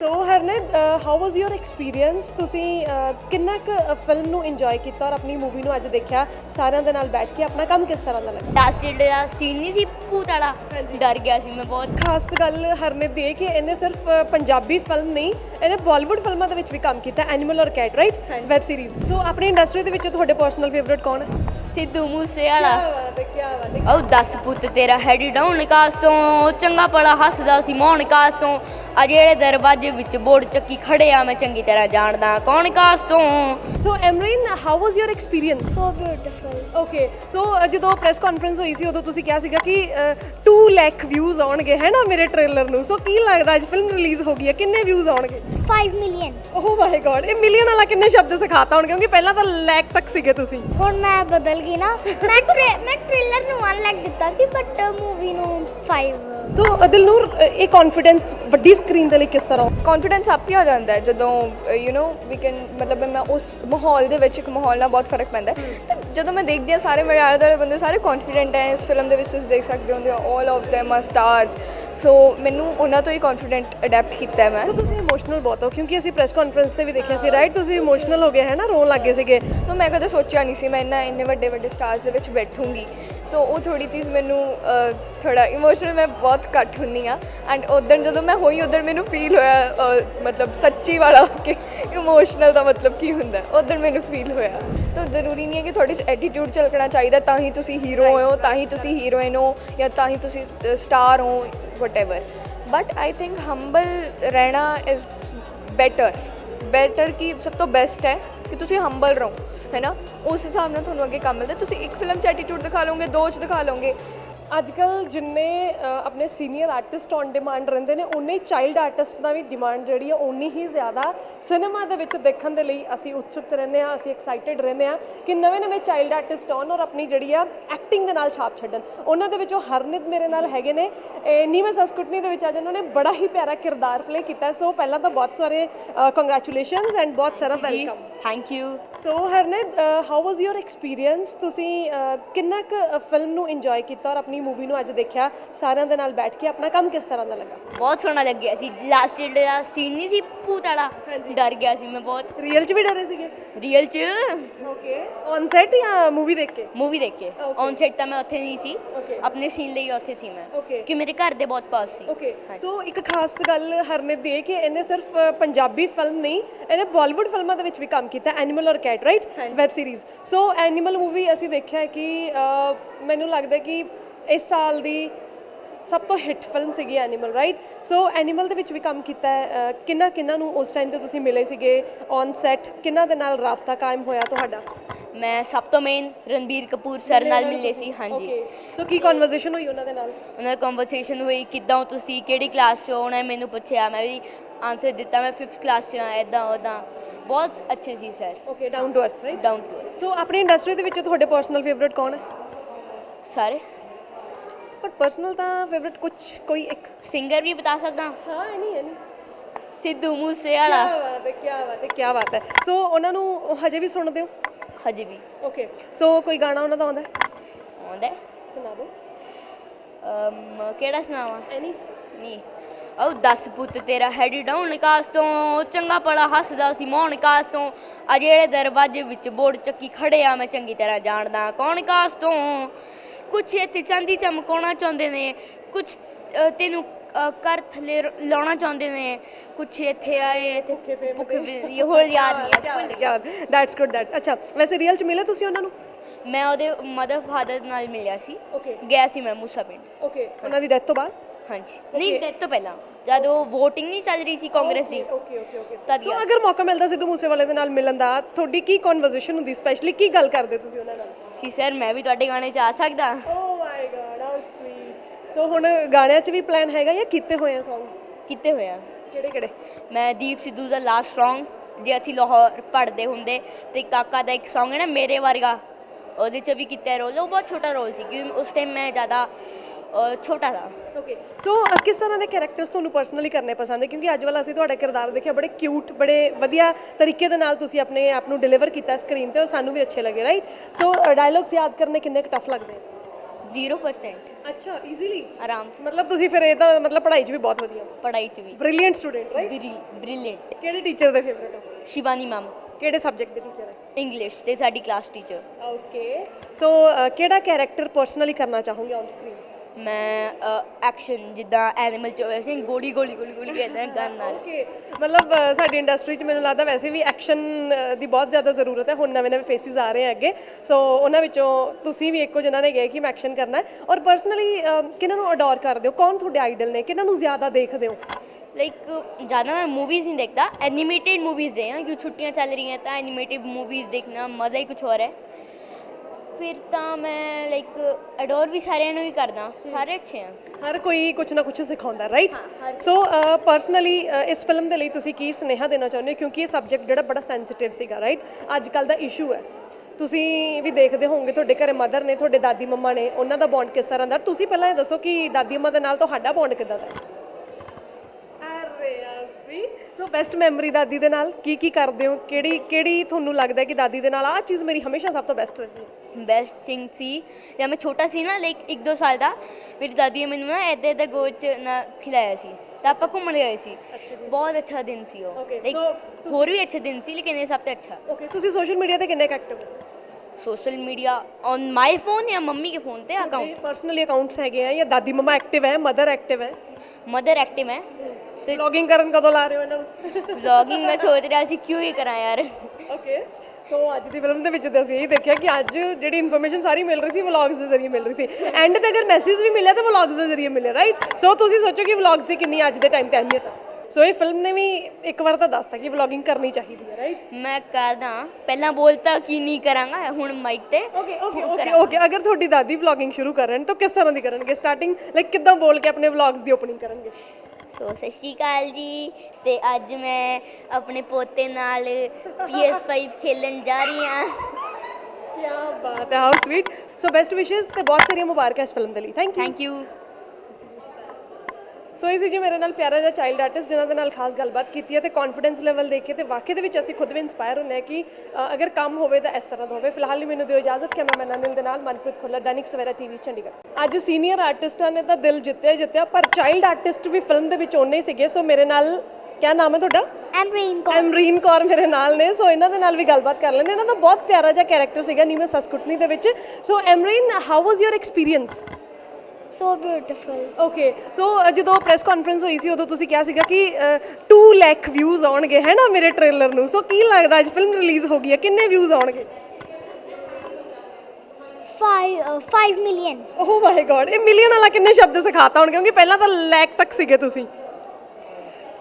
So Harnit how was your experience ਤੁਸੀਂ ਕਿੰਨਾ ਕੁ ਫਿਲਮ ਨੂੰ ਇੰਜੋਏ ਕੀਤਾ ਔਰ ਆਪਣੀ ਮੂਵੀ ਨੂੰ ਅੱਜ ਦੇਖਿਆ? ਸਾਰਿਆਂ ਦੇ ਨਾਲ ਬੈਠ ਕੇ ਆਪਣਾ ਕੰਮ ਕਿਸ ਤਰ੍ਹਾਂ ਦਾ ਲੱਗਾ? ਡਸਟਿਡ ਦਾ ਸੀਨ ਨਹੀਂ ਸੀ ਭੂਤ ਵਾਲਾ ਡਰ ਗਿਆ ਸੀ ਮੈਂ ਬਹੁਤ। ਖਾਸ ਗੱਲ ਹਰਨਿਤ ਦੀ ਇਹ ਕਿ ਇਹਨੇ ਸਿਰਫ ਪੰਜਾਬੀ ਫਿਲਮ ਨਹੀਂ ਇਹਨੇ ਬਾਲੀਵੁੱਡ ਫਿਲਮਾਂ ਦੇ ਵਿੱਚ ਵੀ ਕੰਮ ਕੀਤਾ ਐਨੀਮਲ ਔਰ Cat right web series so ਆਪਣੀ ਇੰਡਸਟਰੀ ਦੇ ਵਿੱਚ ਤੁਹਾਡੇ ਪਰਸਨਲ ਫੇਵਰਿਟ ਕੌਣ ਹੈ? ਸਿੱਧੂ ਮੂਸੇ ਵਾਲਾ ਬਾਤ ਹੈ ਕੀ ਬਾਤ ਹੈ। ਉਹ 10 ਪੁੱਤ ਤੇਰਾ ਹੈਡ ਡਾਊਨ ਕਾਸ ਤੋਂ ਚੰਗਾ ਪੜਾ ਹੱਸਦਾ ਸੀ ਮੌਣ ਕਾਸ ਤੋਂ। ਆ ਜਿਹੜੇ ਦਰਵਾਜ਼ੇ ਵਿੱਚ ਬੋਰਡ ਚੱਕੀ ਖੜੇ ਆ ਮੈਂ ਚੰਗੀ ਤਰ੍ਹਾਂ ਜਾਣਦਾ ਕੌਣ ਕਾਸ ਤੋਂ। So ਐਮਰੀਨ how was your experience so beautiful. Okay so ਜਦੋਂ ਪ੍ਰੈਸ ਕਾਨਫਰੰਸ ਹੋਈ ਸੀ ਉਦੋਂ ਤੁਸੀਂ ਕਿਹਾ ਸੀਗਾ ਕਿ 2 ਲੱਖ ਵਿਊਜ਼ ਆਉਣਗੇ ਹੈ ਨਾ ਮੇਰੇ ਟ੍ਰੇਲਰ ਨੂੰ। ਸੋ ਕੀ ਲੱਗਦਾ ਅੱਜ ਫਿਲਮ ਰਿਲੀਜ਼ ਹੋ ਗਈ ਹੈ ਕਿੰਨੇ ਵਿਊਜ਼ ਆਉਣਗੇ? 5 million. ਓਹ ਮਾਈ ਗॉड ਇਹ ਮਿਲੀਅਨ ਵਾਲਾ ਕਿੰਨੇ ਸ਼ਬਦ ਸਿਖਾਤਾ ਹੋਣਗੇ? ਕਿਉਂਕਿ ਪਹਿਲਾਂ ਤਾਂ ਲੱਖ ਤੱਕ ਸੀਗੇ ਤੁਸੀਂ। ਹੁਣ ਮੈਂ ਬਦਲ ਗਈ ਨਾ। ਮੈਂ ਟ੍ਰੇ- ਮੈਂ ਟ੍ਰੇਲਰ ਨੂੰ 1 ਲੱਖ ਦਿੱਤਾ ਸੀ ਬਟ ਮੂਵੀ ਨੂੰ 5 ਤੋ ਦਿਲਨੂਰ ਇਹ ਕੌਨਫੀਡੈਂਸ ਵੱਡੀ ਸਕਰੀਨ ਦੇ ਲਈ ਕਿਸ ਤਰ੍ਹਾਂ ਕੌਨਫੀਡੈਂਸ ਆਪੇ ਆ ਜਾਂਦਾ ਹੈ ਜਦੋਂ ਯੂ نو ਵੀ ਕੈਨ ਮਤਲਬ ਮੈਂ ਉਸ ਮਾਹੌਲ ਦੇ ਵਿੱਚ ਇੱਕ ਮਾਹੌਲ ਨਾਲ ਬਹੁਤ ਫ਼ਰਕ ਪੈਂਦਾ ਤੇ ਜਦੋਂ ਮੈਂ ਦੇਖਦੀ ਹਾਂ ਸਾਰੇ ਮੇਰੇ ਆਲੇ ਦੁਆਲੇ ਬੰਦੇ ਸਾਰੇ ਕੌਨਫੀਡੈਂਟ ਹੈ ਇਸ ਫਿਲਮ ਦੇ ਵਿੱਚ ਤੁਸੀਂ ਦੇਖ ਸਕਦੇ ਹੋ ਦੇ all of them are stars so ਮੈਨੂੰ ਉਹਨਾਂ ਤੋਂ ਹੀ ਕੌਨਫੀਡੈਂਟ ਅਡੈਪਟ ਕੀਤਾ ਹੈ ਮੈਂ। ਸੋ ਤੁਸੀਂ ਇਮੋਸ਼ਨਲ ਬਹੁਤ ਹੋ ਕਿਉਂਕਿ ਅਸੀਂ ਪ੍ਰੈਸ ਕਾਨਫਰੰਸ ਤੇ ਵੀ ਦੇਖਿਆ ਸੀ ਰਾਈਟ ਤੁਸੀਂ ਇਮੋਸ਼ਨਲ ਹੋ ਗਏ ਹੈ ਨਾ? ਰੋਣ ਲੱਗੇ ਸੀਗੇ। ਤਾਂ ਮੈਂ ਕਦੇ ਸੋਚਿਆ ਨਹੀਂ ਸੀ ਮੈਂ ਇੰਨਾ ਇੰਨੇ ਵੱਡੇ ਵੱਡੇ ਸਟਾਰਸ ਦੇ ਵਿੱਚ ਬੈਠੂੰਗੀ। ਸੋ ਉਹ ਥੋੜੀ ਚੀਜ਼ ਮੈਨੂੰ ਥੋੜਾ ਇਮੋਸ਼ਨਲ ਮੈਂ ਬਹੁਤ ਘੱਟ ਹੁੰਨੀ ਆ ਐਂਡ ਉਦੋਂ ਜਦੋਂ ਮੈਂ ਹੋਈ ਉਦੋਂ ਮੈਨੂੰ ਫੀਲ ਹੋਇਆ ਮਤਲਬ ਸੱਚੀ ਵਾਲਾ ਕਿ ਇਮੋਸ਼ਨਲ ਦਾ ਮਤਲਬ ਕੀ ਹੁੰਦਾ? ਉਦੋਂ ਮੈਨੂੰ ਫੀਲ ਹੋਇਆ। ਤਾਂ ਜ਼ਰੂਰੀ ਨਹੀਂ ਹੈ ਕਿ ਤੁਹਾਡੇ 'ਚ ਐਟੀਟਿਊਡ ਝਲਕਣਾ ਚਾਹੀਦਾ ਤਾਂ ਹੀ ਤੁਸੀਂ ਹੀਰੋ ਹੋ ਤਾਂ ਹੀ ਤੁਸੀਂ ਹੀਰੋਇਨ ਹੋ ਜਾਂ ਤਾਂ ਹੀ ਤੁਸੀਂ ਸਟਾਰ ਹੋ whatever but I think humble ਰਹਿਣਾ ਇਜ਼ ਬੈਟਰ ਬੈਟਰ ਕੀ ਸਭ ਤੋਂ ਬੈਸਟ ਹੈ ਕਿ ਤੁਸੀਂ ਹੰਬਲ ਰਹੋ ਹੈ ਨਾ? ਉਸ ਹਿਸਾਬ ਨਾਲ ਤੁਹਾਨੂੰ ਅੱਗੇ ਕੰਮ ਮਿਲਦਾ। ਤੁਸੀਂ ਇੱਕ ਫਿਲਮ 'ਚ ਐਟੀਟਿਊਡ ਦਿਖਾ ਲਓਗੇ ਦੋ 'ਚ ਦਿਖਾ ਲਓਗੇ। ਅੱਜ ਕੱਲ ਜਿੰਨੇ ਆਪਣੇ ਸੀਨੀਅਰ ਆਰਟਿਸਟ ਔਨ ਡਿਮਾਂਡ ਰਹਿੰਦੇ ਨੇ ਉਨੇ ਹੀ ਚਾਈਲਡ ਆਰਟਿਸਟ ਦਾ ਵੀ ਡਿਮਾਂਡ ਜਿਹੜੀ ਹੈ ਉਨੀ ਹੀ ਜ਼ਿਆਦਾ ਸਿਨੇਮਾ ਦੇ ਵਿੱਚ ਦੇਖਣ ਦੇ ਲਈ ਅਸੀਂ ਉਤਸੁਕ ਰਹਿੰਦੇ ਆ ਅਸੀਂ ਐਕਸਾਈਟਿਡ ਰਹਿੰਦੇ ਆ ਕਿ ਨਵੇਂ ਨਵੇਂ ਚਾਈਲਡ ਆਰਟਿਸਟ ਆਉਣ ਔਰ ਆਪਣੀ ਜਿਹੜੀ ਆ ਐਕਟਿੰਗ ਦੇ ਨਾਲ ਛਾਪ ਛੱਡਣ। ਉਹਨਾਂ ਦੇ ਵਿੱਚੋਂ ਹਰਨਿਤ ਮੇਰੇ ਨਾਲ ਹੈਗੇ ਨੇ। ਨੀਵੇਂ ਸਸਕੁਟਨੀ ਦੇ ਵਿੱਚ ਅੱਜ ਉਹਨਾਂ ਨੇ। ਬੜਾ ਹੀ ਪਿਆਰਾ ਕਿਰਦਾਰ ਪਲੇ ਕੀਤਾ। ਸੋ ਪਹਿਲਾਂ ਤਾਂ ਬਹੁਤ ਸਾਰੇ ਕੰਗ੍ਰੈਚੁਲੇਸ਼ਨਸ ਐਂਡ ਬਹੁਤ ਸਾਰਾ welcome thank you so Harnit how was your experience ਤੁਸੀਂ ਕਿੰਨਾ ਕੁ ਫਿਲਮ ਨੂੰ ਇੰਜੋਏ ਕੀਤਾ ਔਰ ਆਪਣੀ ਮੂਵੀ ਨੂੰ ਅੱਜ ਦੇਖਿਆ ਸਾਰਿਆਂ ਦੇ ਨਾਲ ਬੈਠ ਕੇ ਆਪਣਾ ਕੰਮ ਕਿਸ ਤਰ੍ਹਾਂ ਦਾ ਲੱਗਾ? ਬਹੁਤ ਸੋਹਣਾ ਲੱਗਿਆ ਸੀ। ਲਾਸਟ ਦਾ ਸੀਨ ਨਹੀਂ ਸੀ ਭੂਤ ਵਾਲਾ ਡਰ ਗਿਆ ਸੀ ਮੈਂ ਬਹੁਤ। ਰੀਅਲ 'ਚ ਵੀ ਡਰੇ ਸੀਗੇ? ਰੀਅਲ ਚ। ਓਕੇ ਔਨ ਸੈਟ ਜਾਂ ਮੂਵੀ ਦੇਖ ਕੇ? ਮੂਵੀ ਦੇਖੇ ਔਨ ਸੈਟ ਤਾਂ ਮੈਂ ਉੱਥੇ ਨਹੀਂ ਸੀ. ਆਪਣੇ ਸੀਨ ਲਈ ਉੱਥੇ ਸੀ ਮੈਂ. ਕਿ ਮੇਰੇ ਘਰ ਦੇ ਬਹੁਤ ਪਾਸ ਸੀ। ਓਕੇ ਸੋ ਇੱਕ ਖਾਸ ਗੱਲ ਹਰਨਿਤ ਦੀ ਹੈ ਕਿ ਇਹਨੇ ਸਿਰਫ ਪੰਜਾਬੀ ਫਿਲਮ ਨਹੀਂ ਇਹਨੇ ਬਾਲੀਵੁੱਡ ਫਿਲਮਾਂ ਦੇ ਵਿੱਚ ਵੀ ਕੰਮ ਕੀਤਾ ਐਨੀਮਲ ਔਰ Cat right web series so Animal movie ਅਸੀਂ ਦੇਖਿਆ ਕਿ ਮੈਨੂੰ ਲੱਗਦਾ ਕਿ ਇਸ ਸਾਲ ਦੀ ਸਭ ਤੋਂ ਹਿੱਟ ਫਿਲਮ ਸੀਗੀ ਐਨੀਮਲ ਰਾਈਟ ਸੋ ਐਨੀਮਲ ਦੇ ਵਿੱਚ ਵੀ ਕੰਮ ਕੀਤਾ ਹੈ ਕਿੰਨਾ ਕਿੰਨਾ ਨੂੰ ਉਸ ਟਾਈਮ ਤੇ ਤੁਸੀਂ ਮਿਲੇ ਸੀਗੇ ਔਨ ਸੈਟ ਕਿੰਨਾ ਦੇ ਨਾਲ ਰਾਬਤਾ ਕਾਇਮ ਹੋਇਆ ਤੁਹਾਡਾ? ਮੈਂ ਸਭ ਤੋਂ ਮੇਨ ਰਣਬੀਰ ਕਪੂਰ ਸਰ ਨਾਲ ਮਿਲੇ ਸੀ ਹਾਂਜੀ। ਸੋ ਕੀ ਕਨਵਰਸੇਸ਼ਨ ਹੋਈ ਉਹਨਾਂ ਦੇ ਨਾਲ? ਉਹਨਾਂ ਨਾਲ ਕਨਵਰਸੇਸ਼ਨ ਹੋਈ ਕਿੱਦਾਂ ਤੁਸੀਂ ਕਿਹੜੀ ਕਲਾਸ 'ਚ ਹੋ? ਉਹਨਾਂ ਨੇ ਮੈਨੂੰ ਪੁੱਛਿਆ ਮੈਂ ਵੀ ਆਨਸਰ ਦਿੱਤਾ ਮੈਂ 5th ਕਲਾਸ 'ਚ ਹਾਂ ਇਦਾਂ ਉਦਾਂ ਬਹੁਤ ਅੱਛੇ ਸੀ sir okay down to earth right down to so ਆਪਣੀ ਇੰਡਸਟਰੀ ਦੇ ਵਿੱਚ ਤੁਹਾਡੇ ਪਰਸਨਲ ਫੇਵਰਿਟ ਕੌਣ ਹੈ? ਸਾਰੇ। ਪਰ ਪਰਸਨਲ ਤਾਂ ਫੇਵਰਿਟ ਕੁਝ ਕੋਈ ਇੱਕ? ਸਿੰਗਰ ਵੀ ਬਤਾ ਸਕਦਾ। ਹਾਂ ਹੈ ਨਹੀਂ ਸਿੱਧੂ ਮੂਸੇ ਵਾਲਾ ਬਾਤ ਹੈ ਕੀ ਬਾਤ ਹੈ ਕੀ ਬਾਤ ਹੈ। ਸੋ ਉਹਨਾਂ ਨੂੰ ਹਜੇ ਵੀ ਸੁਣਦੇ ਹੋ? ਹਜੇ ਵੀ। ਓਕੇ ਸੋ ਕੋਈ ਗਾਣਾ ਉਹਨਾਂ ਦਾ ਆਉਂਦਾ? ਹੈ? ਆਉਂਦਾ। ਹੈ। ਸੁਣਾ ਦਿਓ। ਅਮ, ਕਿਹੜਾ ਸੁਣਾਵਾਂ? ਐਨੀ ਨਹੀਂ। ਉਹ 10 ਪੁੱਤ ਤੇਰਾ ਹੈਡ ਡਾਊਨ ਕਾਸ ਤੋਂ। ਚੰਗਾ ਪੜਾ ਹੱਸਦਾ ਸੀ ਮੌਣ ਕਾਸ ਤੋਂ। ਆ ਜਿਹੜੇ ਦਰਵਾਜ਼ੇ ਵਿੱਚ ਬੋਰਡ ਚੱਕੀ ਖੜੇ ਆ ਮੈਂ ਚੰਗੀ ਤਰ੍ਹਾਂ ਜਾਣਦਾ ਕੌਣ ਕਾਸ ਤੋਂ। ਕੁਛ ਇੱਥੇ ਚਾਂਦੀ ਚਮਕਾਉਣਾ ਚਾਹੁੰਦੇ ਨੇ ਅ, ਤੈਨੂੰ ਕਰ ਥੱਲੇ ਲਾਉਣਾ ਚਾਹੁੰਦੇ ਨੇ ਕੁਛ ਇੱਥੇ ਆਏ ਇੱਥੇ ਭੁੱਖੇ ਵੀ- ਇਹ ਹੋਰ ਯਾਦ ਨਹੀਂ ਆ ਭੁੱਲ ਬਾਤ ਦੈਟਸ ਗੁੱਡ ਦੈਟਸ ਅੱਛਾ ਵੈਸੇ ਰੀਅਲ ਚ ਮਿਲੇ ਤੁਸੀਂ ਉਹਨਾਂ ਨੂੰ? ਮੈਂ ਉਹਦੇ ਮਦਰ ਫਾਦਰ ਨਾਲ ਮਿਲਿਆ ਸੀ। ਓਕੇ ਗਿਆ ਸੀ ਮੈਂ ਮੂਸਾ ਪਿੰਡ। ਓਕੇ ਉਹਨਾਂ ਦੀ ਡੈਥ ਤੋਂ ਬਾਅਦ? ਹਾਂਜੀ। ਨਹੀਂ ਡੈਥ ਤੋਂ ਪਹਿਲਾਂ। ਜਦ ਉਹ VOTING ਨਹੀਂ ਚੱਲ ਰਹੀ ਸੀ ਕਾਂਗਰਸ ਦੀ ਓਕੇ ਓਕੇ ਓਕੇ ਤਦ ਸੋ ਗਿਆ ਅਗਰ ਮੌਕਾ ਮਿਲਦਾ ਸਿੱਧੂ ਮੂਸੇਵਾਲੇ ਦੇ ਨਾਲ ਮਿਲਣ ਦਾ ਤੁਹਾਡੀ ਕੀ ਕਨਵਰਸੇਸ਼ਨ ਹੁੰਦੀ ਸਪੈਸ਼ਲੀ ਕੀ ਗੱਲ ਕਰਦੇ ਤੁਸੀਂ ਉਹਨਾਂ ਨਾਲ? ਕਿ ਸਰ ਮੈਂ ਵੀ ਤੁਹਾਡੇ ਗਾਣੇ 'ਚ ਆ ਸਕਦਾ। ਓ my God how sweet so ਹੁਣ ਗਾਣਿਆਂ 'ਚ ਵੀ ਪਲਾਨ ਹੈਗਾ ਜਾਂ ਕੀਤੇ ਹੋਏ ਆ ਸੌਂਗਸ ਕਿੱਥੇ ਹੋਇਆ ਕਿਹੜੇ ਕਿਹੜੇ? ਮੈਂ ਦੀਪ ਸਿੱਧੂ ਦਾ ਲਾਸਟ Song ਜੇ ਅਸੀਂ ਲਾਹੌਰ ਪੜਦੇ ਹੁੰਦੇ ਤੇ ਕਾਕਾ ਦਾ ਇੱਕ Song ਹੈ ਨਾ ਮੇਰੇ ਵਰਗਾ ਉਹਦੇ 'ਚ ਵੀ ਕੀਤਾ ਰੋਲ ਉਹ ਬਹੁਤ ਛੋਟਾ ਰੋਲ ਸੀ ਕਿਉਂਕਿ ਉਸ ਟਾਈਮ ਮੈਂ ਜ਼ਿਆਦਾ ਛੋਟਾ ਥਾ ਓਕੇ ਸੋ ਕਿਸ ਤਰ੍ਹਾਂ ਦੇ ਕੈਰੈਕਟਰਸ ਤੁਹਾਨੂੰ ਪਰਸਨਲੀ ਕਰਨੇ ਪਸੰਦ ਹੈ? ਕਿਉਂਕਿ ਅੱਜ ਵਾਲਾ ਅਸੀਂ ਤੁਹਾਡਾ ਕਿਰਦਾਰ ਦੇਖਿਆ ਬੜੇ ਕਿਊਟ ਬੜੇ ਵਧੀਆ ਤਰੀਕੇ ਦੇ ਨਾਲ ਤੁਸੀਂ ਆਪਣੇ ਆਪ ਨੂੰ ਡਿਲੀਵਰ ਕੀਤਾ ਸਕਰੀਨ ਤੇ ਔਰ ਸਾਨੂੰ ਵੀ ਅੱਛੇ ਲੱਗੇ ਰਾਈਟ ਸੋ ਡਾਇਲੌਗਸ ਯਾਦ ਕਰਨੇ ਕਿੰਨੇ ਟਫ ਲੱਗਦੇ? ਆ 0% ਅੱਛਾ ਈਜ਼ੀਲੀ ਆਰਾਮ। ਮਤਲਬ ਤੁਸੀਂ ਫਿਰ ਇਹ ਤਾਂ ਮਤਲਬ ਪੜ੍ਹਾਈ 'ਚ ਵੀ ਬਹੁਤ ਵਧੀਆ। ਪੜਾਈ ਚ ਵੀ। ਬ੍ਰਿਲੀਅੰਟ ਸਟੂਡੈਂਟ ਰਾਈਟ ਬ੍ਰਿਲੀਅੰਟ ਕਿਹੜੇ ਟੀਚਰ ਦੇ ਫੇਵਰਿਟ ਹੋ? ਸ਼ਿਵਾਨੀ ਮੈਮ। ਕਿਹੜੇ ਸਬਜੈਕਟ ਦੇ ਟੀਚਰ ਹੈ? ਇੰਗਲਿਸ਼ ਤੇ ਸਾਡੀ ਕਲਾਸ ਟੀਚਰ ਓਕੇ ਸੋ ਕਿਹੜਾ ਕੈਰੈਕਟਰ ਪਰਸਨਲੀ ਕਰਨਾ ਚਾਹੋਗੇ ਔਨ ਸਕਰੀਨ ਮੈਂ ਐਕਸ਼ਨ ਜਿੱਦਾਂ ਐਨੀਮਲ ਚ ਹੋਇਆ ਸੀ ਗੋਲੀ ਗੋਲੀ ਗੋਲੀ ਗੋਲੀ ਕਹਿੰਦੇ ਨੇ ਗਨ ਨਾਲ ਓਕੇ ਮਤਲਬ ਅ, ਸਾਡੀ ਇੰਡਸਟਰੀ 'ਚ ਮੈਨੂੰ ਲੱਗਦਾ ਵੈਸੇ ਵੀ ਐਕਸ਼ਨ ਦੀ ਬਹੁਤ ਜ਼ਿਆਦਾ ਜ਼ਰੂਰਤ ਹੈ ਹੁਣ ਨਵੇਂ ਨਵੇਂ ਫੇਸਿਸ ਆ ਰਹੇ ਆ ਅੱਗੇ ਸੋ ਉਹਨਾਂ ਵਿੱਚੋਂ ਤੁਸੀਂ ਵੀ ਇੱਕੋ ਜਿਨ੍ਹਾਂ ਨੇ ਗਏ ਕਿ ਮੈਂ ਐਕਸ਼ਨ ਕਰਨਾ ਹੈ ਔਰ ਪਰਸਨਲੀ ਕਿਹਨਾਂ ਨੂੰ ਅਡੋਰ ਕਰਦੇ ਹੋ ਕੌਣ ਤੁਹਾਡੇ ਆਈਡਲ ਨੇ ਕਿਹਨਾਂ ਨੂੰ ਜ਼ਿਆਦਾ ਦੇਖਦੇ ਹੋ ਲਾਈਕ ज़्यादा मैं मूवीज़ नहीं देखता एनिमेटेड मूवीज़ हैं क्योंकि छुट्टियां चल रही हैं तो एनिमेटेड मूवीज़ देखना मज़ा ही कुछ और है ਫਿਰ ਤਾਂ ਮੈਂ ਲਾਈਕ ਅਡੋਰ ਵੀ ਸਾਰਿਆਂ ਨੂੰ ਹੀ ਕਰਦਾ। ਸਾਰੇ ਅੱਛੇ ਆ। ਹਰ ਕੋਈ ਕੁਝ ਨਾ ਕੁਝ ਸਿਖਾਉਂਦਾ ਰਾਈਟ ਸੋ ਪਰਸਨਲੀ ਇਸ ਫਿਲਮ ਦੇ ਲਈ ਤੁਸੀਂ ਕੀ ਸੁਨੇਹਾ ਦੇਣਾ ਚਾਹੁੰਦੇ ਹੋ? ਕਿਉਂਕਿ ਇਹ ਸਬਜੈਕਟ ਜਿਹੜਾ ਬੜਾ ਸੈਂਸਿਟਿਵ ਸੀਗਾ ਰਾਈਟ ਅੱਜ ਕੱਲ ਦਾ ਇਸ਼ੂ ਹੈ। ਤੁਸੀਂ ਵੀ ਦੇਖਦੇ ਹੋਵੋਗੇ ਤੁਹਾਡੇ ਘਰੇ ਮਦਰ ਨੇ ਤੁਹਾਡੇ ਦਾਦੀ ਮੰਮਾ ਨੇ ਉਹਨਾਂ ਦਾ ਬੌਂਡ ਕਿਸ ਤਰ੍ਹਾਂ ਦਾ? ਤੁਸੀਂ ਪਹਿਲਾਂ ਇਹ ਦੱਸੋ ਕਿ ਦਾਦੀ ਮੰਮਾ ਦੇ ਨਾਲ ਤੁਹਾਡਾ ਬੌਂਡ ਕਿੱਦਾਂ ਦਾ ਹੈ? ਸੋ ਬੈਸਟ ਮੈਮਰੀ ਦਾਦੀ ਦੇ ਨਾਲ ਕੀ ਕੀ ਕਰਦੇ ਹੋ? ਕਿਹੜੀ ਕਿਹੜੀ ਤੁਹਾਨੂੰ ਲੱਗਦਾ ਹੈ ਕਿ ਦਾਦੀ ਦੇ ਨਾਲ ਆਹ ਚੀਜ਼ ਮੇਰੀ ਹਮੇਸ਼ਾ ਸਭ ਤੋਂ ਬੈਸਟ ਰਹਿੰਦੀ ਹੈ ਬੈਸਟ ਥਿੰਗ ਸੀ। ਜਦ ਮੈਂ ਛੋਟਾ ਸੀ ਨਾ ਲਾਈਕ 1-2 ਸਾਲ ਦਾ ਮੇਰੀ ਦਾਦੀ ਨੇ ਮੈਨੂੰ ਨਾ ਇੱਦਾਂ ਇੱਦਾਂ ਗੋਦ ਚ ਨਾ ਖਿਲਾਇਆ ਸੀ। ਤਾਂ ਆਪਾਂ ਘੁੰਮਣ ਗਏ ਸੀ। ਬਹੁਤ ਅੱਛਾ ਦਿਨ ਸੀ ਉਹ। Okay, ਲਾਈਕ so ਹੋਰ ਵੀ ਅੱਛੇ ਦਿਨ ਸੀ ਲੇਕਿਨ ਇਹ ਸਭ ਤੋਂ ਅੱਛਾ। ਓਕੇ ਤੁਸੀਂ ਸੋਸ਼ਲ ਮੀਡੀਆ ਤੇ ਕਿੰਨੇ ਐਕਟਿਵ ਹੋ? Social media on my phone ਜਾਂ ਮੰਮੀ ਕੇ ਫੋਨ ਤੇ ਅਕਾਊਂਟ ਪਰਸਨਲੀ ਅਕਾਊਂਟਸ ਹੈਗੇ ਆ ਜਾਂ ਦਾਦੀ ਮਮਾ ਐਕਟਿਵ ਹੈ ਮਦਰ ਐਕਟਿਵ ਹੈ? ਮਦਰ ਐਕਟਿਵ ਹੈ। ਤੇ ਵਲੌਗਿੰਗ ਕਰਨ ਕਦੋਂ ਲਾ ਰਹੇ ਹੋ ਇਹਨਾਂ ਨੂੰ? ਵਲੌਗਿੰਗ ਮੈਂ ਸੋਚ ਰਿਹਾ ਸੀ ਕਿਉਂ ਹੀ ਕਰਾਂ ਯਾਰ। ਓਕੇ ਸੋ ਅੱਜ ਦੀ ਫਿਲਮ ਦੇ ਵਿੱਚ ਤਾਂ ਅਸੀਂ ਇਹੀ ਦੇਖਿਆ ਕਿ ਅੱਜ ਜਿਹੜੀ ਇਨਫੋਰਮੇਸ਼ਨ ਸਾਰੀ ਮਿਲ ਰਹੀ ਸੀ ਵਲੌਗਸ ਦੇ ਜ਼ਰੀਏ ਮਿਲ ਰਹੀ ਸੀ। ਐਂਡ ਤੇ ਅਗਰ ਮੈਸੇਜ ਵੀ ਮਿਲਿਆ ਤਾਂ ਵਲੌਗਸ ਦੇ ਜ਼ਰੀਏ ਮਿਲਿਆ ਰਾਈਟ ਸੋ ਤੁਸੀਂ ਸੋਚੋ ਕਿ ਵਲੌਗਸ ਦੀ ਕਿੰਨੀ ਅੱਜ ਦੇ ਟਾਈਮ ਤੇ ਅਹਿਮੀਅਤ ਹੈ ਸੋ ਇਹ ਫਿਲਮ ਨੇ ਵੀ ਇੱਕ ਵਾਰ ਤਾਂ ਦੱਸਤਾ ਕਿ ਵਲੌਗਿੰਗ ਕਰਨੀ ਚਾਹੀਦੀ ਹੈ ਰਾਈਟ ਮੈਂ ਕਰਦਾ ਪਹਿਲਾਂ ਬੋਲਤਾ ਕਿ ਨਹੀਂ ਕਰਾਂਗਾ ਹੁਣ ਮਾਈਕ ਤੇ ਓਕੇ ਓਕੇ ਓਕੇ ਓਕੇ ਅਗਰ ਤੁਹਾਡੀ ਦਾਦੀ ਵਲੌਗਿੰਗ ਸ਼ੁਰੂ ਕਰਨ ਤਾਂ ਕਿਸ ਤਰ੍ਹਾਂ ਦੀ ਕਰਨਗੇ? ਸਟਾਰਟਿੰਗ ਲਾਈਕ ਕਿੱਦਾਂ ਬੋਲ ਕੇ ਆਪਣੇ ਵਲੌਗਸ ਦੀ ਓਪਨਿੰਗ ਕਰਨਗੇ? ਸੋ ਸਤਿ ਸ਼੍ਰੀ ਅਕਾਲ ਜੀ। ਤੇ ਅੱਜ ਮੈਂ ਆਪਣੇ ਪੋਤੇ ਨਾਲ PS5 ਖੇਲਣ ਜਾ ਰਹੀ ਹਾਂ। ਕੀ ਬਾਤ ਹੈ ਹਾਊ ਸਵੀਟ ਸੋ ਬੈਸਟ ਵਿਸ਼ੇਸ ਤੇ ਬਹੁਤ ਸਾਰੀਆਂ ਮੁਬਾਰਕਾਂ ਇਸ ਫਿਲਮ ਦੇ ਲਈ। Thank you thank you so ਇਹ ਸੀ ਜੀ ਮੇਰੇ ਨਾਲ ਪਿਆਰਾ ਜਿਹਾ ਚਾਈਲਡ ਆਰਟਿਸਟ ਜਿਨ੍ਹਾਂ ਦੇ ਨਾਲ ਖਾਸ ਗੱਲਬਾਤ ਕੀਤੀ ਹੈ ਤੇ ਕੌਨਫੀਡੈਂਸ ਲੈਵਲ ਦੇਖ ਕੇ ਤੇ ਵਾਕਈ ਦੇ ਵਿੱਚ ਅਸੀਂ ਖੁਦ ਵੀ ਇਨਸਪਾਇਰ ਹੁੰਨੇ ਕਿ ਅਗਰ ਕੰਮ ਹੋਵੇ ਤਾਂ ਇਸ ਤਰ੍ਹਾਂ ਦਾ ਹੋਵੇ। ਫਿਲਹਾਲ ਲਈ ਮੈਨੂੰ ਦਿਓ ਇਜਾਜ਼ਤ ਕੈਮਰਾਮੈਨ ਅਨਿਲ ਦੇ ਨਾਲ ਮਨਪ੍ਰੀਤ ਖੁੱਲਰ ਦੈਨਿਕ ਸਵੇਰਾ ਟੀਵੀ ਚੰਡੀਗੜ੍ਹ। ਅੱਜ ਸੀਨੀਅਰ ਆਰਟਿਸਟਾਂ ਨੇ ਤਾਂ ਦਿਲ ਜਿੱਤਿਆ ਹੀ ਜਿੱਤਿਆ ਪਰ ਚਾਈਲਡ ਆਰਟਿਸਟ ਵੀ ਫਿਲਮ ਦੇ ਵਿੱਚ ਉਹਨੇ ਹੀ ਸੀਗੇ। ਸੋ ਮੇਰੇ ਨਾਲ ਕਿਆ ਨਾਮ ਹੈ ਤੁਹਾਡਾ? ਐਮਰੀਨ ਕੋ ਐਮਰੀਨ ਕੌਰ ਮੇਰੇ ਨਾਲ ਨੇ। ਸੋ ਇਹਨਾਂ ਦੇ ਨਾਲ ਵੀ ਗੱਲਬਾਤ ਕਰ ਲੈਂਦੇ ਇਹਨਾਂ ਦਾ ਬਹੁਤ ਪਿਆਰਾ ਜਿਹਾ ਕੈਰੈਕਟਰ ਸੀਗਾ ਨੀਵੇਂ ਸਸਕੁਟਨੀ ਦੇ ਵਿੱਚ। So ਐਮਰੀਨ how was your experience so beautiful okay so ਜਦੋਂ ਪ੍ਰੈਸ ਕਾਨਫਰੰਸ ਹੋਈ ਸੀ ਉਦੋਂ ਤੁਸੀਂ ਕਿਹਾ ਸੀਗਾ ਕਿ 2 ਲੱਖ ਵਿਊਜ਼ ਆਉਣਗੇ ਹੈ ਨਾ ਮੇਰੇ ਟ੍ਰੇਲਰ ਨੂੰ? ਸੋ ਕੀ ਲੱਗਦਾ ਅੱਜ ਫਿਲਮ ਰਿਲੀਜ਼ ਹੋ ਗਈ ਹੈ? ਕਿੰਨੇ ਵਿਊਜ਼ ਆਉਣਗੇ? 5 5 ਮਿਲੀਅਨ ਓਹ ਮਾਈ ਗॉड ਇਹ ਮਿਲੀਅਨ ਵਾਲਾ ਕਿੰਨੇ ਸ਼ਬਦ ਸਿਖਾਤਾ ਹੋਣ ਕਿਉਂਕਿ ਪਹਿਲਾਂ ਤਾਂ ਲੱਖ ਤੱਕ ਸੀਗੇ ਤੁਸੀਂ।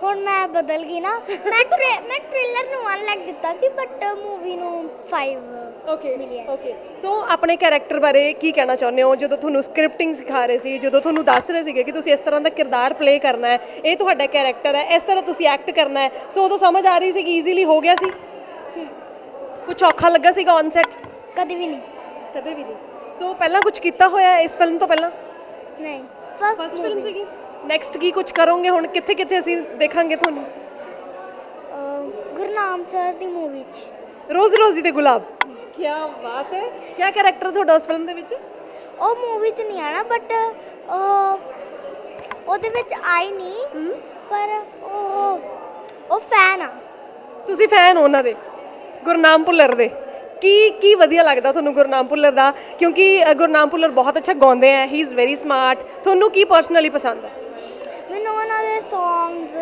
ਹੁਣ ਮੈਂ ਬਦਲ ਗਈ ਨਾ। ਮੈਂ ਮੈਂ ਟ੍ਰੇਲਰ ਨੂੰ 1 ਲੱਖ ਦਿੱਤਾ ਸੀ ਬਟ ਮੂਵੀ ਨੂੰ 5 ਓਕੇ. ਓਕੇ ਸੋ ਆਪਣੇ ਕੈਰੈਕਟਰ ਬਾਰੇ ਕੀ ਕਹਿਣਾ ਚਾਹੁੰਦੇ ਹੋ? ਜਦੋਂ ਤੁਹਾਨੂੰ ਸਕ੍ਰਿਪਟਿੰਗ ਸਿਖਾ ਰਹੇ ਸੀ ਜਦੋਂ ਤੁਹਾਨੂੰ ਦੱਸ ਰਹੇ ਸੀਗੇ ਕਿ ਤੁਸੀਂ ਇਸ ਤਰ੍ਹਾਂ ਦਾ ਕਿਰਦਾਰ ਪਲੇ ਕਰਨਾ ਹੈ ਇਹ ਤੁਹਾਡਾ ਕੈਰੈਕਟਰ ਹੈ ਇਸ ਤਰ੍ਹਾਂ ਤੁਸੀਂ ਐਕਟ ਕਰਨਾ ਹੈ ਸੋ ਉਦੋਂ ਸਮਝ ਆ ਰਹੀ ਸੀ ਕਿ ਈਜ਼ੀਲੀ ਹੋ ਗਿਆ ਸੀ? ਕੁਝ ਔਖਾ ਲੱਗਾ ਸੀਗਾ ਔਨ ਸੈਟ ਕਦੇ ਵੀ ਨਹੀਂ। ਕਦੇ ਵੀ ਨਹੀਂ। ਸੋ ਪਹਿਲਾਂ ਕੁਝ ਕੀਤਾ ਹੋਇਆ ਇਸ ਫਿਲਮ ਤੋਂ ਪਹਿਲਾਂ? ਨਹੀਂ ਫਸਟ ਫਿਲਮ ਸੀਗੀ। ਨੈਕਸਟ ਕੀ ਕੁਝ ਕਰੋਗੇ ਹੁਣ? ਕਿੱਥੇ ਕਿੱਥੇ ਅਸੀਂ ਦੇਖਾਂਗੇ ਤੁਹਾਨੂੰ? ਗੁਰਨਾਮ ਸਰ ਦੀ ਮੂਵੀ ਚ। ਰੋਜ਼ ਰੋਜ਼ੀ ਤੇ ਗੁਲਾਬ। ਕੀ ਬਾਤ ਹੈ। ਕੀ ਕੈਰੈਕਟਰ ਤੁਹਾਡਾ ਉਸ ਫਿਲਮ ਦੇ ਵਿੱਚ? ਉਹ ਮੂਵੀ ਚ ਨਹੀਂ ਆਣਾ ਬਟ ਉਹਦੇ ਵਿੱਚ ਆਈ ਨਹੀਂ ਪਰ ਉਹ ਉਹ ਫੈਨ ਆ। ਤੁਸੀਂ ਫੈਨ ਹੋ ਉਹਨਾਂ ਦੇ ਗੁਰਨਾਮ ਭੁੱਲਰ ਦੇ। ਕੀ ਕੀ ਵਧੀਆ ਲੱਗਦਾ ਤੁਹਾਨੂੰ ਗੁਰਨਾਮ ਭੁੱਲਰ ਦਾ? ਕਿਉਂਕਿ ਗੁਰਨਾਮ ਭੁੱਲਰ ਬਹੁਤ ਅੱਛਾ ਗਾਉਂਦੇ ਆ ਹੀ ਇਜ਼ ਵੈਰੀ ਸਮਾਰਟ ਤੁਹਾਨੂੰ ਕੀ ਪਰਸਨਲੀ ਪਸੰਦ ਹੈ ਮੈਨੂੰ ਉਹਨਾਂ ਦੇ ਸੌਂਗਸ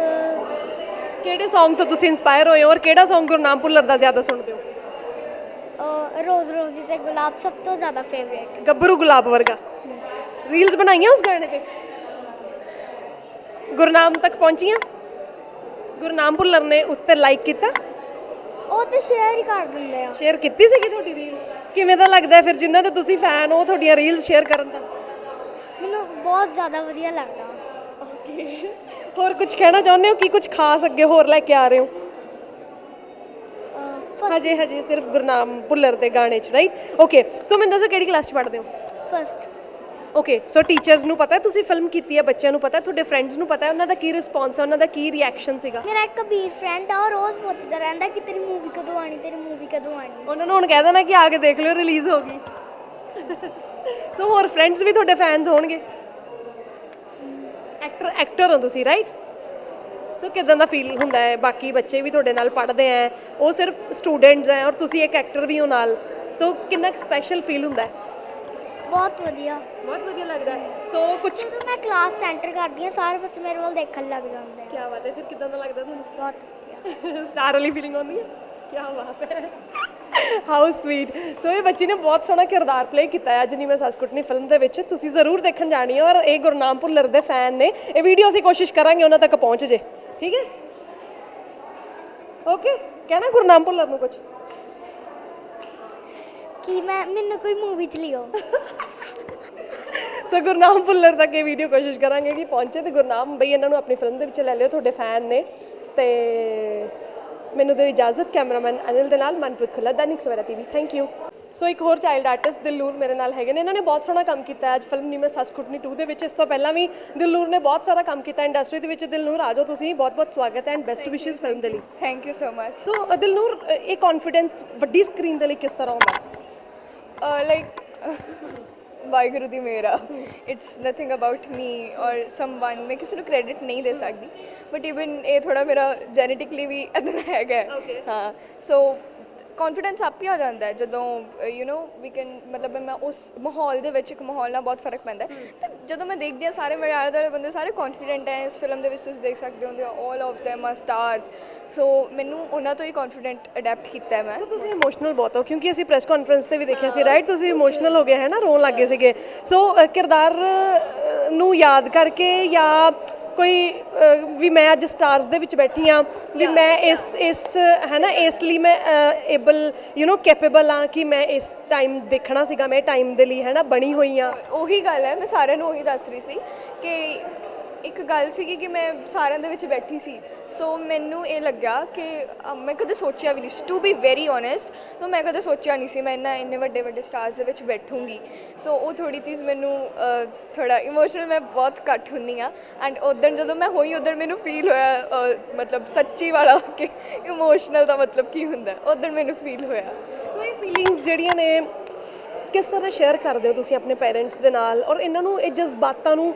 ਕਿਹੜੇ Song ਤੋਂ ਤੁਸੀਂ ਇਨਸਪਾਇਰ ਹੋਏ ਹੋ ਔਰ ਕਿਹੜਾ Song ਗੁਰਨਾਮ ਭੁੱਲਰ ਦਾ ਜ਼ਿਆਦਾ ਸੁਣਦੇ ਹੋ? ਰੋਜ਼ ਰੋਜ਼ੀ ਤੇ ਗੁਲਾਬ ਸਭ ਤੋਂ ਜ਼ਿਆਦਾ ਫੇਵਰੇਟ ਗੱਭਰੂ ਗੁਲਾਬ ਵਰਗਾ। ਰੀਲਸ ਬਣਾਈਆਂ ਉਸ ਗਾਣੇ ਤੇ? ਗੁਰਨਾਮ ਤੱਕ ਪਹੁੰਚੀਆਂ? ਗੁਰਨਾਮ ਭੁੱਲਰ ਨੇ ਉਸ ਤੇ ਲਾਈਕ ਕੀਤਾ? ਉਹ ਤੇ ਸ਼ੇਅਰ ਹੀ ਕਰ ਦਿੰਦੇ ਆ। ਸ਼ੇਅਰ ਕੀਤੀ ਸੀਗੀ ਤੁਹਾਡੀ ਰੀਲ ਕਿਵੇਂ ਦਾ ਲੱਗਦਾ ਫਿਰ ਜਿਨ੍ਹਾਂ ਦੇ ਤੁਸੀਂ ਫੈਨ ਹੋ ਤੁਹਾਡੀਆਂ ਰੀਲਸ ਸ਼ੇਅਰ ਕਰਨ ਦਾ? ਮੈਨੂੰ ਬਹੁਤ ਜ਼ਿਆਦਾ ਵਧੀਆ ਲੱਗਦਾ। ਓਕੇ ਹੋਰ ਕੁਝ ਕਹਿਣਾ ਚਾਹੁੰਦੇ ਹੋ? ਕਿ ਕੁਝ ਖਾਸ ਅੱਗੇ ਹੋਰ ਲੈ ਕੇ ਆ ਰਹੇ ਹੋ? ਹਜੇ ਹਜੇ ਸਿਰਫ ਗੁਰਨਾਮ ਭੁੱਲਰ ਦੇ ਗਾਣੇ ਚ ਰਾਈਟ ਓਕੇ ਸੋ ਮੈਨੂੰ ਦੱਸੋ ਕਿਹੜੀ ਕਲਾਸ ਚ ਪੜ੍ਹਦੇ ਹੋ? ਫਸਟ ਓਕੇ ਸੋ ਟੀਚਰਸ ਨੂੰ ਪਤਾ ਹੈ ਤੁਸੀਂ ਫਿਲਮ ਕੀਤੀ ਹੈ ਬੱਚਿਆਂ ਨੂੰ ਪਤਾ ਹੈ ਤੁਹਾਡੇ ਫਰੈਂਡਸ ਨੂੰ ਪਤਾ ਹੈ ਉਹਨਾਂ ਦਾ ਕੀ ਰਿਸਪੌਂਸ ਹੈ ਉਹਨਾਂ ਦਾ ਕੀ ਰਿਐਕਸ਼ਨ ਸੀਗਾ? ਮੇਰਾ ਇੱਕ ਕਬੀਰ ਫਰੈਂਡ ਆ ਉਹ ਰੋਜ਼ ਪੁੱਛਦਾ ਰਹਿੰਦਾ ਕਿ ਤੇਰੀ ਮੂਵੀ ਕਦੋਂ ਆਣੀ ਤੇਰੀ ਮੂਵੀ ਕਦੋਂ ਆਣੀ ਉਹਨਾਂ ਨੂੰ ਹੁਣ ਕਹਿ ਦੇਣਾ ਕਿ ਆ ਕੇ ਦੇਖ ਲਿਓ ਰਿਲੀਜ਼ ਹੋ ਗਈ। ਸੋ ਹੋਰ ਫਰੈਂਡਸ ਵੀ ਤੁਹਾਡੇ ਫੈਨਸ ਹੋਣਗੇ? ਐਕਟਰ ਐਕਟਰ ਹੋ ਤੁਸੀਂ ਰਾਈਟ ਸੋ ਕਿਦਾਂ ਦਾ ਫੀਲ ਹੁੰਦਾ ਹੈ? ਬਾਕੀ ਬੱਚੇ ਵੀ ਤੁਹਾਡੇ ਨਾਲ ਪੜ੍ਹਦੇ ਆ ਉਹ ਸਿਰਫ ਸਟੂਡੈਂਟਸ ਹੈ ਔਰ ਤੁਸੀਂ ਇੱਕ ਐਕਟਰ ਵੀ ਹੋ ਨਾਲ। ਸੋ ਕਿੰਨਾ ਸਪੈਸ਼ਲ ਫੀਲ ਹੁੰਦਾ ਹੈ? ਬਹੁਤ ਵਧੀਆ। ਬਹੁਤ ਵਧੀਆ ਲੱਗਦਾ ਹੈ। ਸੋ ਕੁਝ ਜਦੋਂ ਮੈਂ ਕਲਾਸ ਸੈਂਟਰ ਕਰਦੀ ਹਾਂ ਸਾਰੇ ਬੱਚੇ ਮੇਰੇ ਵੱਲ ਦੇਖਣ ਲੱਗ ਜਾਂਦੇ ਆ। ਕੀ ਬਾਤ ਹੈ ਫਿਰ ਕਿਦਾਂ ਦਾ ਲੱਗਦਾ ਤੁਹਾਨੂੰ? ਬਹੁਤ ਵਧੀਆ। ਸਟਾਰ ਵਾਲੀ ਫੀਲਿੰਗ ਆਉਂਦੀ ਹੈ? ਕੀ ਬਾਤ ਹੈ। ਹਾਊ ਸਵੀਟ ਸੋ ਇਹ ਬੱਚੀ ਨੇ ਬਹੁਤ ਸੋਹਣਾ ਕਿਰਦਾਰ ਪਲੇ ਕੀਤਾ ਹੈ। ਅੱਜ ਨਹੀਂ ਮੈਂ ਸਸਕੁਟਨੀ ਫਿਲਮ ਦੇ ਵਿੱਚ। ਤੁਸੀਂ ਜ਼ਰੂਰ ਦੇਖਣ ਜਾਣੀ ਹੈ ਔਰ ਇਹ ਗੁਰਨਾਮ ਭੁੱਲਰ ਦੇ ਫੈਨ ਨੇ। ਇਹ ਵੀਡੀਓ ਅਸੀਂ ਕੋਸ਼ਿਸ਼ ਕਰਾਂਗੇ ਉਹਨਾਂ ਤੱਕ ਪਹੁੰਚ ਜੇ। ਠੀਕ ਹੈ? ਓਕੇ ਕਹਿਣਾ ਗੁਰਨਾਮ ਭੁੱਲਰ ਨੂੰ ਕੁਝ ਕਿ ਮੈਂ ਮੈਨੂੰ ਕੋਈ ਮੂਵੀ ਚ ਲਿਓ? ਸੋ ਗੁਰਨਾਮ ਭੁੱਲਰ ਤੱਕ ਇਹ ਵੀਡੀਓ ਕੋਸ਼ਿਸ਼ ਕਰਾਂਗੇ ਕਿ ਪਹੁੰਚੇ ਤੇ ਗੁਰਨਾਮ ਬਈ ਇਹਨਾਂ ਨੂੰ ਆਪਣੀ ਫਿਲਮ ਦੇ ਵਿੱਚ ਲੈ ਲਿਓ ਤੁਹਾਡੇ ਫੈਨ ਨੇ। ਤੇ ਮੈਨੂੰ ਦਿਓ ਇਜਾਜ਼ਤ ਕੈਮਰਾਮੈਨ ਅਨਿਲ ਦੇ ਨਾਲ ਮਨਪ੍ਰੀਤ ਖੁੱਲਾ Dainik Savera TV. Thank you so ਇੱਕ ਹੋਰ ਚਾਈਲਡ ਆਰਟਿਸਟ ਦਿਲਨੂਰ ਮੇਰੇ ਨਾਲ ਹੈਗੇ ਨੇ। ਇਹਨਾਂ ਨੇ ਬਹੁਤ ਸੋਹਣਾ ਕੰਮ ਕੀਤਾ ਹੈ। ਅੱਜ ਫਿਲਮ ਨੀ ਮੈਂ ਸੱਸ ਕੁੱਟਣੀ 2 ਦੇ ਵਿੱਚ। ਇਸ ਤੋਂ ਪਹਿਲਾਂ ਵੀ ਦਿਲਨੂਰ ਨੇ ਬਹੁਤ ਸਾਰਾ ਕੰਮ ਕੀਤਾ ਇੰਡਸਟਰੀ ਦੇ ਵਿੱਚ। ਦਿਲਨੂਰ ਆ ਜਾਓ ਤੁਸੀਂ। ਬਹੁਤ ਬਹੁਤ ਸਵਾਗਤ ਹੈ ਐਂਡ ਬੈਸਟ ਵਿਸ਼ੇਸ ਫਿਲਮ ਦੇ ਲਈ। Thank you so much so Dilnoor ਇਹ ਕੌਨਫੀਡੈਂਸ ਵੱਡੀ ਸਕਰੀਨ ਦੇ ਲਈ ਕਿਸ ਤਰ੍ਹਾਂ ਆਉਂਦਾ ਲਾਈਕ ਵਾਹਿਗੁਰੂ ਦੀ ਮੇਰਾ। ਇਟਸ ਨਥਿੰਗ ਅਬਾਊਟ ਮੀ ਔਰ ਸਮਵਨ ਮੈਂ ਕਿਸੇ ਨੂੰ ਕ੍ਰੈਡਿਟ ਨਹੀਂ ਦੇ ਸਕਦੀ। ਬਟ ਇਵਨ ਇਹ ਥੋੜਾ ਮੇਰਾ ਜੈਨੇਟਿਕਲੀ ਵੀ ਦਾ ਹੈਗਾ। ਹਾਂ। ਸੋ ਕੌਨਫੀਡੈਂਸ ਆਪ ਹੀ ਆ ਜਾਂਦਾ ਹੈ ਜਦੋਂ ਯੂ نو ਵੀ ਕੈਨ ਮਤਲਬ ਮੈਂ ਉਸ ਮਾਹੌਲ ਦੇ ਵਿੱਚ ਇੱਕ ਮਾਹੌਲ ਨਾਲ ਬਹੁਤ ਫ਼ਰਕ ਪੈਂਦਾ ਹੈ। ਤੇ ਜਦੋਂ ਮੈਂ ਦੇਖਦੀ ਹਾਂ ਸਾਰੇ ਮੇਰੇ ਆਲੇ ਦੁਆਲੇ ਬੰਦੇ ਸਾਰੇ ਕੌਨਫੀਡੈਂਟ ਹੈ ਇਸ ਫਿਲਮ ਦੇ ਵਿੱਚ ਤੁਸੀਂ ਦੇਖ ਸਕਦੇ ਹੋ all of them are stars so ਮੈਨੂੰ ਉਹਨਾਂ ਤੋਂ ਹੀ ਕੌਨਫੀਡੈਂਟ ਅਡੈਪਟ ਕੀਤਾ ਮੈਂ। ਸੋ ਤੁਸੀਂ ਇਮੋਸ਼ਨਲ ਬਹੁਤ ਹੋ ਕਿਉਂਕਿ ਅਸੀਂ ਪ੍ਰੈਸ ਕਾਨਫਰੰਸ ਤੇ ਵੀ ਦੇਖਿਆ ਸੀ ਰਾਈਟ ਤੁਸੀਂ ਇਮੋਸ਼ਨਲ ਹੋ ਗਏ ਹੈ ਨਾ? ਰੋਣ ਲੱਗੇ ਸੀਗੇ। ਸੋ ਕਿਰਦਾਰ ਨੂੰ ਯਾਦ ਕਰਕੇ ਜਾਂ ਕੋਈ ਵੀ ਮੈਂ ਅੱਜ ਸਟਾਰਸ ਦੇ ਵਿੱਚ ਬੈਠੀ ਆ ਵੀ ਮੈਂ ਇਸ ਇਸ ਹੈ ਨਾ ਇਸ ਲਈ ਮੈਂ ਏਬਲ ਯੂ نو ਕੈਪੇਬਲ ਆ ਕਿ ਮੈਂ ਇਸ ਟਾਈਮ ਦੇਖਣਾ ਸੀਗਾ ਮੈਂ ਟਾਈਮ ਦੇ ਲਈ ਹੈ ਨਾ ਬਣੀ ਹੋਈ ਆ ਉਹੀ ਗੱਲ ਹੈ ਮੈਂ ਸਾਰਿਆਂ ਨੂੰ ਉਹੀ ਦੱਸ ਰਹੀ ਸੀ ਕਿ ਇੱਕ ਗੱਲ ਸੀਗੀ ਕਿ ਮੈਂ ਸਾਰਿਆਂ ਦੇ ਵਿੱਚ ਬੈਠੀ ਸੀ। ਸੋ ਮੈਨੂੰ ਇਹ ਲੱਗਿਆ ਕਿ ਅ, ਮੈਂ ਕਦੇ ਸੋਚਿਆ ਵੀ ਨਹੀਂ ਸੀ। To be very honest so ਮੈਂ ਕਦੇ ਸੋਚਿਆ ਨਹੀਂ ਸੀ ਮੈਂ ਇੰਨਾ ਇੰਨੇ ਵੱਡੇ ਵੱਡੇ ਸਟਾਰਸ ਦੇ ਵਿੱਚ ਬੈਠੂੰਗੀ। ਸੋ ਉਹ ਥੋੜੀ ਚੀਜ਼ ਮੈਨੂੰ ਅ, ਥੋੜਾ ਇਮੋਸ਼ਨਲ ਮੈਂ ਬਹੁਤ ਘੱਟ ਹੁੰਨੀ ਆ ਐਂਡ ਉਦੋਂ ਜਦੋਂ ਮੈਂ ਹੋਈ ਉਦੋਂ ਮੈਨੂੰ ਫੀਲ ਹੋਇਆ ਅ, ਮਤਲਬ ਸੱਚੀ ਵਾਲਾ ਕਿ ਇਮੋਸ਼ਨਲ ਦਾ ਮਤਲਬ ਕੀ ਹੁੰਦਾ ਉਦੋਂ ਮੈਨੂੰ ਫੀਲ ਹੋਇਆ। ਸੋ ਇਹ ਫੀਲਿੰਗਸ ਜਿਹੜੀਆਂ ਨੇ ਕਿਸ ਤਰ੍ਹਾਂ ਸ਼ੇਅਰ ਕਰਦੇ ਹੋ ਤੁਸੀਂ ਆਪਣੇ ਪੇਰੈਂਟਸ ਦੇ ਨਾਲ? ਔਰ ਇਹਨਾਂ ਨੂੰ ਇਹ ਜਜ਼ਬਾਤਾਂ ਨੂੰ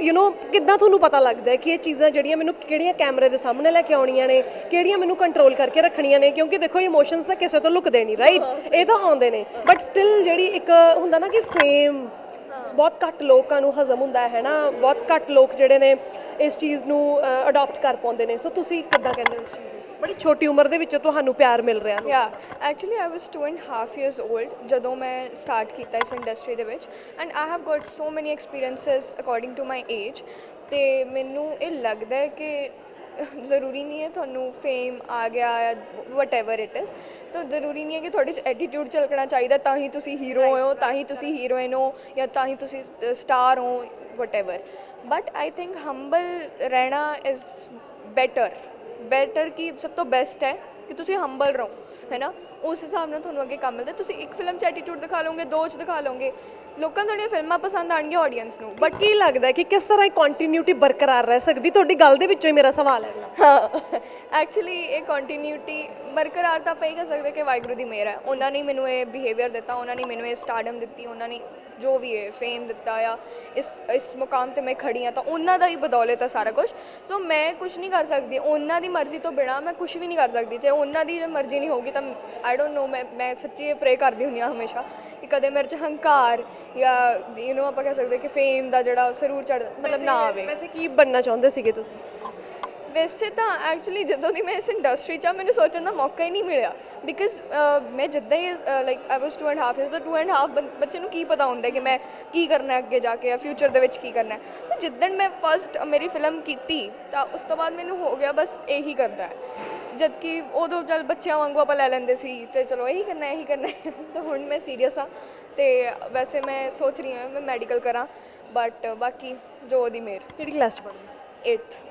ਯੂ نو ਕਿੱਦਾਂ ਤੁਹਾਨੂੰ ਪਤਾ ਲੱਗਦਾ ਹੈ ਕਿ ਇਹ ਚੀਜ਼ਾਂ ਜਿਹੜੀਆਂ ਮੈਨੂੰ ਕਿਹੜੀਆਂ ਕੈਮਰੇ ਦੇ ਸਾਹਮਣੇ ਲੈ ਕੇ ਆਉਣੀਆਂ ਨੇ ਕਿਹੜੀਆਂ ਮੈਨੂੰ ਕੰਟਰੋਲ ਕਰਕੇ ਰੱਖਣੀਆਂ ਨੇ? ਕਿਉਂਕਿ ਦੇਖੋ ਇਮੋਸ਼ਨਸ ਤਾਂ ਕਿਸੇ ਤੋਂ ਲੁਕਦੇ ਨਹੀਂ ਰਾਈਟ ਇਹ ਤਾਂ ਆਉਂਦੇ ਨੇ। ਬਟ ਸਟਿਲ ਜਿਹੜੀ ਇੱਕ ਹੁੰਦਾ ਨਾ ਕਿ ਫੇਮ ਬਹੁਤ ਘੱਟ ਲੋਕਾਂ ਨੂੰ ਹਜ਼ਮ ਹੁੰਦਾ ਹੈ ਨਾ? ਬਹੁਤ ਘੱਟ ਲੋਕ ਜਿਹੜੇ ਨੇ ਇਸ ਚੀਜ਼ ਨੂੰ ਅਡਾਪਟ ਕਰ ਪਾਉਂਦੇ ਨੇ। ਸੋ ਤੁਸੀਂ ਕਿੱਦਾਂ ਕਹਿੰਦੇ ਹੋ ਇਸ ਚੀਜ਼ ਬੜੀ ਛੋਟੀ ਉਮਰ ਦੇ ਵਿੱਚ ਤੁਹਾਨੂੰ ਪਿਆਰ ਮਿਲ ਰਿਹਾ ਨੂੰ ਯਾ actually I was 2 and half years old ਜਦੋਂ ਮੈਂ ਸਟਾਰਟ ਕੀਤਾ ਇਸ ਇੰਡਸਟਰੀ ਦੇ ਵਿੱਚ and I have got so many experiences according to my age ਤੇ ਮੈਨੂੰ ਇਹ ਲੱਗਦਾ ਹੈ ਕਿ ਜ਼ਰੂਰੀ ਨਹੀਂ ਹੈ ਤੁਹਾਨੂੰ ਫੇਮ ਆ ਗਿਆ ਜਾਂ ਵਟਐਵਰ ਇਟ ਇਜ਼ ਤਾਂ ਜ਼ਰੂਰੀ ਨਹੀਂ ਹੈ ਕਿ ਤੁਹਾਡੇ 'ਚ ਐਟੀਟਿਊਡ ਝਲਕਣਾ ਚਾਹੀਦਾ ਤਾਂ ਹੀ ਤੁਸੀਂ ਹੀਰੋ ਹੋ ਤਾਂ ਹੀ ਤੁਸੀਂ ਹੀਰੋਇਨ ਹੋ ਜਾਂ ਤਾਂ ਹੀ ਤੁਸੀਂ ਸਟਾਰ ਹੋ whatever but I think humble ਰਹਿਣਾ ਇਜ਼ ਬੈਟਰ ਬੈਟਰ ਕਿ ਸਭ ਤੋਂ ਬੈਸਟ ਹੈ ਕਿ ਤੁਸੀਂ ਹੰਬਲ ਰਹੋ, ਹੈ ਨਾ? ਉਸ ਹਿਸਾਬ ਨਾਲ ਤੁਹਾਨੂੰ ਅੱਗੇ ਕੰਮ ਮਿਲਦਾ ਤੁਸੀਂ ਇੱਕ ਫਿਲਮ 'ਚ ਐਟੀਟਿਊਡ ਦਿਖਾ ਲਓਗੇ, ਦੋ 'ਚ ਦਿਖਾ ਲਓਗੇ। ਲੋਕਾਂ ਨੂੰ ਤੁਹਾਡੀਆਂ ਫਿਲਮਾਂ ਪਸੰਦ ਆਣਗੀਆਂ ਆਡੀਅנס ਨੂੰ। ਬਟ ਕੀ ਲੱਗਦਾ ਹੈ ਕਿ ਕਿਸ ਤਰ੍ਹਾਂ ਇਹ ਕੰਟੀਨਿਊਟੀ ਬਰਕਰਾਰ ਰਹਿ ਸਕਦੀ? ਤੁਹਾਡੀ ਗੱਲ ਦੇ ਵਿੱਚੋਂ ਹੀ ਮੇਰਾ ਸਵਾਲ ਹੈ ਅਗਲਾ। ਹਾਂ। ਐਕਚੁਅਲੀ ਇਹ ਕੰਟੀਨਿਊਟੀ ਬਰਕਰਾਰ ਤਾਂ ਆਪਾਂ ਹੀ ਕਰ ਸਕਦੇ ਕਿ ਵਾਹਿਗੁਰੂ ਦੀ ਮਿਹਰ ਹੈ। ਉਹਨਾਂ ਨੇ ਮੈਨੂੰ ਇਹ ਬਿਹੇਵੀਅਰ ਦਿੱਤਾ ਉਹਨਾਂ ਨੇ ਮੈਨੂੰ ਇਹ ਸਟਾਰਡਮ ਦਿੱਤੀ ਉਹਨਾਂ ਨੇ ਜੋ ਵੀ ਹੈ ਫੇਮ ਦਿੱਤਾ ਆ ਇਸ ਇਸ ਮੁਕਾਮ ਤੇ ਮੈਂ ਖੜੀ ਆ ਤਾਂ ਉਹਨਾਂ ਦਾ ਹੀ ਬਦੌਲਤ ਆ ਸਾਰਾ ਕੁਝ ਸੋ ਮੈਂ ਕੁਝ ਨਹੀਂ ਕਰ ਸਕਦੀ। ਉਹਨਾਂ ਦੀ ਮਰਜ਼ੀ ਤੋਂ ਬਿਨਾ ਮੈਂ ਕੁਝ ਵੀ ਨਹੀਂ ਕਰ ਸਕਦੀ। ਜੇ ਉਹਨਾਂ ਦੀ ਜੇ ਮਰਜ਼ੀ ਨਹੀਂ ਹੋਊਗੀ ਤਾਂ ਆਈ ਡੋਨਟ ਨੋ ਮੈਂ ਮੈਂ ਸੱਚੀ ਇਹ ਪ੍ਰੇ ਕਰਦੀ ਹੁੰਦੀ ਆ ਹਮੇਸ਼ਾ ਕਿ ਕਦੇ ਮੇਰੇ ਚ ਹੰਕਾਰ ਜਾਂ ਯੂ نو ਆਪਾਂ ਕਹਿ ਸਕਦੇ ਕਿ ਫੇਮ ਦਾ ਜਿਹੜਾ ਸਰੂਰ ਚੜ ਮਤਲਬ ਨਾ ਆਵੇ। ਵੈਸੇ ਕੀ ਬਣਨਾ ਚਾਹੁੰਦੇ ਸੀਗੇ ਤੁਸੀਂ? ਵੈਸੇ ਤਾਂ ਐਕਚੁਅਲੀ ਜਦੋਂ ਦੀ ਮੈਂ ਇਸ ਇੰਡਸਟਰੀ 'ਚ ਆ ਮੈਨੂੰ ਸੋਚਣ ਦਾ ਮੌਕਾ ਹੀ ਨਹੀਂ ਮਿਲਿਆ। ਬਿਕਾਜ਼ ਮੈਂ ਜਿੱਦਾਂ ਹੀ like I was 2 and half is the 2 and half ਬੱਚੇ ਨੂੰ ਕੀ ਪਤਾ ਹੁੰਦਾ ਕਿ ਮੈਂ ਕੀ ਕਰਨਾ ਅੱਗੇ ਜਾ ਕੇ ਜਾਂ ਫਿਊਚਰ ਦੇ ਵਿੱਚ ਕੀ ਕਰਨਾ ਤਾਂ ਜਿੱਦਣ ਮੈਂ ਫਸਟ ਮੇਰੀ ਫਿਲਮ ਕੀਤੀ ਤਾਂ ਉਸ ਤੋਂ ਬਾਅਦ ਮੈਨੂੰ ਹੋ ਗਿਆ ਬਸ ਇਹੀ ਕਰਨਾ ਹੈ। ਜਦ ਕਿ ਉਦੋਂ ਚੱਲ ਬੱਚਿਆਂ ਵਾਂਗੂ ਆਪਾਂ ਲੈ ਲੈਂਦੇ ਸੀ ਤੇ ਚਲੋ ਇਹੀ ਕਰਨਾ ਇਹੀ ਕਰਨਾ। ਤਾਂ ਹੁਣ ਮੈਂ ਸੀਰੀਅਸ ਆ ਤੇ ਵੈਸੇ ਮੈਂ ਸੋਚ ਰਹੀ ਹਾਂ ਮੈਂ ਮੈਡੀਕਲ ਕਰਾਂ ਬਟ ਬਾਕੀ ਜੋ ਉਹਦੀ ਮੇਰ ਕਿਹੜੀ ਕਲਾਸ ਚ ਪੜ੍ਹਦੇ 8th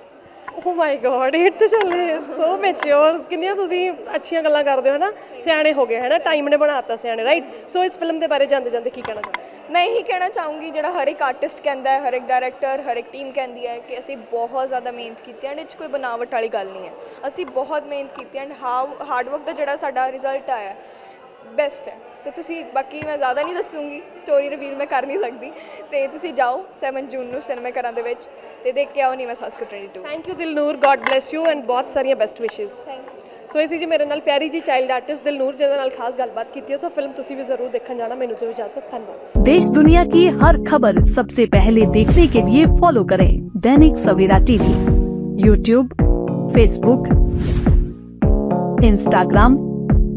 ਓ ਮਾਈ ਗॉड ਇਹ ਤਾਂ ਚੱਲੇ। ਸੋ ਮੈਚੁਰ ਕਿੰਨੀਆਂ ਤੁਸੀਂ ਅੱਛੀਆਂ ਗੱਲਾਂ ਕਰਦੇ ਹੋ ਨਾ? ਸਿਆਣੇ ਹੋ ਗਏ ਹੈ ਨਾ ਟਾਈਮ ਨੇ ਬਣਾਤਾ ਸਿਆਣੇ ਰਾਈਟ ਸੋ ਇਸ ਫਿਲਮ ਦੇ ਬਾਰੇ ਜਾਂਦੇ ਜਾਂਦੇ ਕੀ ਕਹਿਣਾ ਚਾਹੁੰਦੇ ਮੈਂ ਇਹੀ ਕਹਿਣਾ ਚਾਹੂੰਗੀ ਜਿਹੜਾ ਹਰ ਇੱਕ ਆਰਟਿਸਟ ਕਹਿੰਦਾ ਹੈ ਹਰ ਇੱਕ ਡਾਇਰੈਕਟਰ ਹਰ ਇੱਕ ਟੀਮ ਕਹਿੰਦੀ ਹੈ ਕਿ ਅਸੀਂ ਬਹੁਤ ਜ਼ਿਆਦਾ ਮਿਹਨਤ ਕੀਤੀ ਹੈ ਐਂਡ ਇਹ 'ਚ ਕੋਈ ਬਣਾਵਟ ਵਾਲੀ ਗੱਲ ਨਹੀਂ ਹੈ। ਅਸੀਂ ਬਹੁਤ ਮਿਹਨਤ ਕੀਤੀ ਐਂਡ ਹਾਰਡ ਵਰਕ ਦਾ ਜਿਹੜਾ ਸਾਡਾ ਰਿਜ਼ਲਟ ਆਇਆ ਬੈਸਟ ਹੈ ਤੇ ਤੁਸੀਂ ਬਾਕੀ ਮੈਂ ਜ਼ਿਆਦਾ ਨਹੀਂ ਦੱਸੂਗੀ ਸਟੋਰੀ ਰਿਵੀਲ ਮੈਂ ਕਰ ਨਹੀਂ ਸਕਦੀ ਤੇ ਤੁਸੀਂ ਜਾਓ 7 ਜੂਨ ਨੂੰ ਸਿਨੇਮਾ ਘਰਾਂ ਦੇ ਵਿੱਚ ਤੇ ਦੇਖ ਕੇ ਆਓ ਨੀ ਮੈਂ ਸਾਸਕੋ 22 thank you Dilnoor god bless you and ਬਹੁਤ ਸਾਰੀਆਂ ਬੈਸਟ ਵਿਸ਼ੇਸ ਸੋ ਇਹ ਸੀ ਜੀ ਮੇਰੇ ਨਾਲ ਪਿਆਰੀ ਜੀ ਚਾਈਲਡ ਆਰਟਿਸਟ ਦਿਲਨੂਰ ਜਿਹਦੇ ਨਾਲ ਖਾਸ ਗੱਲਬਾਤ ਕੀਤੀ ਹੈ ਸੋ ਫਿਲਮ ਤੁਸੀਂ ਵੀ ਜ਼ਰੂਰ ਦੇਖਣ ਜਾਣਾ ਮੈਨੂੰ ਦਿਓ ਇਜਾਜ਼ਤ ਧੰਨਵਾਦ देश दुनिया की हर खबर सबसे पहले देखने के लिए फॉलो करें Dainik Savera TV YouTube Facebook Instagram